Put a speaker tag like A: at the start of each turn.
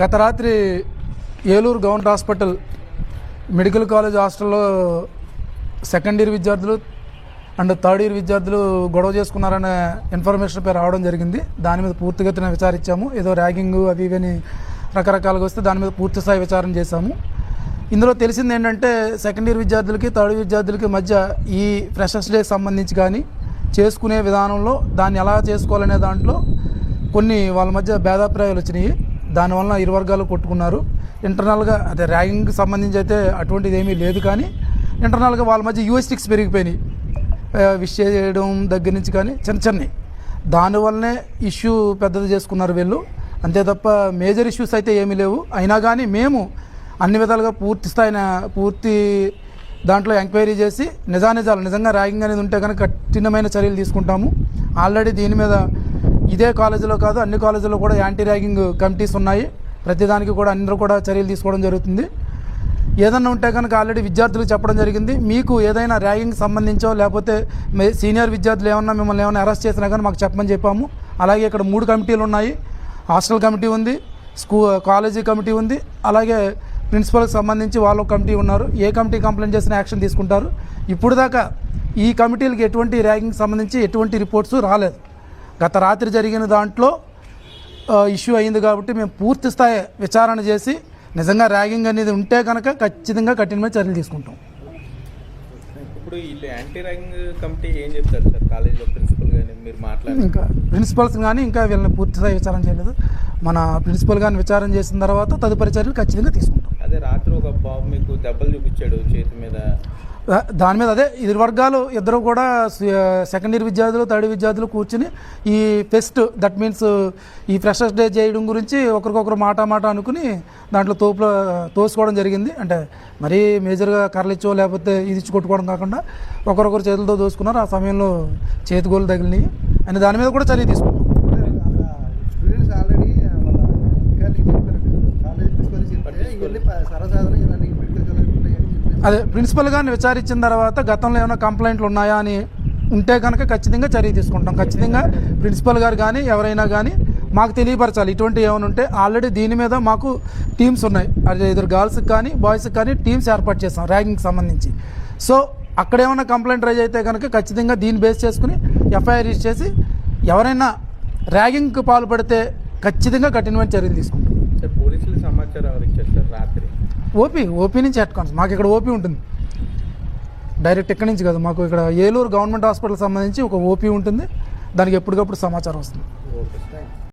A: గత రాత్రి Eluru government hospital medical college హాస్టల్లో సెకండ్ ఇయర్ విద్యార్థులు అండ్ థర్డ్ ఇయర్ విద్యార్థులు గొడవ చేసుకున్నారనే ఇన్ఫర్మేషన్ పేరు రావడం జరిగింది. దాని మీద పూర్తిగతిన విచారించాము. ఏదో ర్యాగింగ్ అవి ఇవని అని రకరకాలుగా వస్తే దాని మీద పూర్తి స్థాయి విచారణ చేశాము. ఇందులో తెలిసింది ఏంటంటే సెకండ్ ఇయర్ విద్యార్థులకి థర్డ్ విద్యార్థులకి మధ్య ఈ ఫ్రెషర్స్ డే సంబంధించి కానీ చేసుకునే విధానంలో దాన్ని ఎలా చేసుకోవాలనే దాంట్లో కొన్ని వాళ్ళ మధ్య భేదాభిప్రాయాలు వచ్చినాయి. దానివల్ల ఇరు వర్గాలు కొట్టుకున్నారు. ఇంటర్నల్గా అదే ర్యాగింగ్కి సంబంధించి అయితే అటువంటిది ఏమీ లేదు కానీ ఇంటర్నల్గా వాళ్ళ మధ్య యూఎస్టిక్స్ పెరిగిపోయినాయి. విష్ చేయడం దగ్గర నుంచి కానీ చిన్న చిన్నవి. దానివల్లనే ఇష్యూ పెద్దది చేసుకున్నారు వీళ్ళు. అంతే తప్ప మేజర్ ఇష్యూస్ అయితే ఏమీ లేవు. అయినా కానీ మేము అన్ని విధాలుగా పూర్తి స్థాయిన పూర్తి దాంట్లో ఎంక్వైరీ చేసి నిజానిజాలు నిజంగా ర్యాగింగ్ అనేది ఉంటే కనుక కఠినమైన చర్యలు తీసుకుంటాము. ఆల్రెడీ దీని మీద ఇదే కాలేజీలో కాదు అన్ని కాలేజీలో కూడా యాంటీ ర్యాగింగ్ కమిటీస్ ఉన్నాయి. ప్రతిదానికి కూడా అందరూ కూడా చర్యలు తీసుకోవడం జరుగుతుంది. ఏదన్నా ఉంటే కనుక ఆల్రెడీ విద్యార్థులకు చెప్పడం జరిగింది. మీకు ఏదైనా ర్యాగింగ్ సంబంధించో లేకపోతే సీనియర్ విద్యార్థులు ఏమన్నా మిమ్మల్ని ఏమైనా అరెస్ట్ చేసినా కానీ మాకు చెప్పమని చెప్పాము. అలాగే ఇక్కడ మూడు కమిటీలు ఉన్నాయి. హాస్టల్ కమిటీ ఉంది స్కూ కాలేజీ కమిటీ ఉంది. అలాగే ప్రిన్సిపల్కి సంబంధించి వాళ్ళు కమిటీ ఉన్నారు. ఏ కమిటీ కంప్లైంట్ చేసిన యాక్షన్ తీసుకుంటారు. ఇప్పుడు దాకా ఈ కమిటీలకు ఎటువంటి ర్యాగింగ్ సంబంధించి ఎటువంటి రిపోర్ట్స్ రాలేదు. గత రాత్రి జరిగిన దాంట్లో ఇష్యూ అయింది కాబట్టి మేము పూర్తి స్థాయి విచారణ చేసి నిజంగా ర్యాగింగ్ అనేది ఉంటే కనుక ఖచ్చితంగా కఠినమైన చర్యలు తీసుకుంటాం.
B: ఇప్పుడు వీళ్ళు యాంటీ ర్యాగింగ్ కమిటీ ఏం చెప్తారు సార్? కాలేజీలో ప్రిన్సిపల్ కానీ మీరు మాట్లాడి
A: ఇంకా ప్రిన్సిపల్స్ కానీ ఇంకా వీళ్ళని పూర్తి స్థాయి విచారణ చేయలేదు. మన ప్రిన్సిపల్ కానీ విచారణ చేసిన తర్వాత తదుపరి చర్యలు ఖచ్చితంగా తీసుకుంటాం.
B: అదే రాత్రి ఒక బాబు మీకు దెబ్బలు చూపించాడు చేతి మీద.
A: దాని మీద అదే ఇరు వర్గాలు ఇద్దరు కూడా సెకండ్ ఇయర్ విద్యార్థులు థర్డ్ విద్యార్థులు కూర్చుని ఈ ఫెస్ట్ దట్ మీన్స్ ఈ ఫ్రెషర్స్ డే చేయడం గురించి ఒకరికొకరు మాట మాట అనుకుని దాంట్లో తోపులో తోసుకోవడం జరిగింది. అంటే మరీ మేజర్గా కర్రలిచ్చో లేకపోతే ఇది ఇచ్చి కొట్టుకోవడం కాకుండా ఒకరొకరు చేతులతో దోసుకున్నారు ఆ సమయంలో చేతిగోలు తగిలినాయి. అని దాని మీద కూడా చర్య తీసుకున్నాం.
C: స్టూడెంట్స్ ఆల్రెడీ వాళ్ళ
A: అదే ప్రిన్సిపల్ గారిని విచారించిన తర్వాత గతంలో ఏమైనా కంప్లైంట్లు ఉన్నాయా అని ఉంటే కనుక ఖచ్చితంగా చర్య తీసుకుంటాం. ఖచ్చితంగా ప్రిన్సిపల్ గారు కానీ ఎవరైనా కానీ మాకు తెలియపరచాలి. ఇటువంటి ఏమైనా ఉంటే ఆల్రెడీ దీని మీద మాకు టీమ్స్ ఉన్నాయి. అదే ఇద్దరు గర్ల్స్కి కానీ బాయ్స్కి కానీ టీమ్స్ ఏర్పాటు చేస్తాం ర్యాగింగ్కి సంబంధించి. సో అక్కడ ఏమైనా కంప్లైంట్ రైజ్ అయితే కనుక ఖచ్చితంగా దీన్ని బేస్ చేసుకుని ఎఫ్ఐఆర్ రిజిస్టర్ చేసి ఎవరైనా ర్యాగింగ్కి పాల్పడితే ఖచ్చితంగా కఠినమైన చర్యలు తీసుకుంటాం.
B: సార్ పోలీసులు సమాచారం రాత్రి?
A: ఓపీ ఓపీ నుంచి హెడ్ కాన్స్ మాకు ఇక్కడ ఓపీ ఉంటుంది. డైరెక్ట్ ఇక్కడి నుంచి కాదు మాకు ఇక్కడ ఏలూరు గవర్నమెంట్ హాస్పిటల్ సంబంధించి ఒక ఓపీ ఉంటుంది. దానికి ఎప్పటికప్పుడు సమాచారం వస్తుంది.
B: ఓకే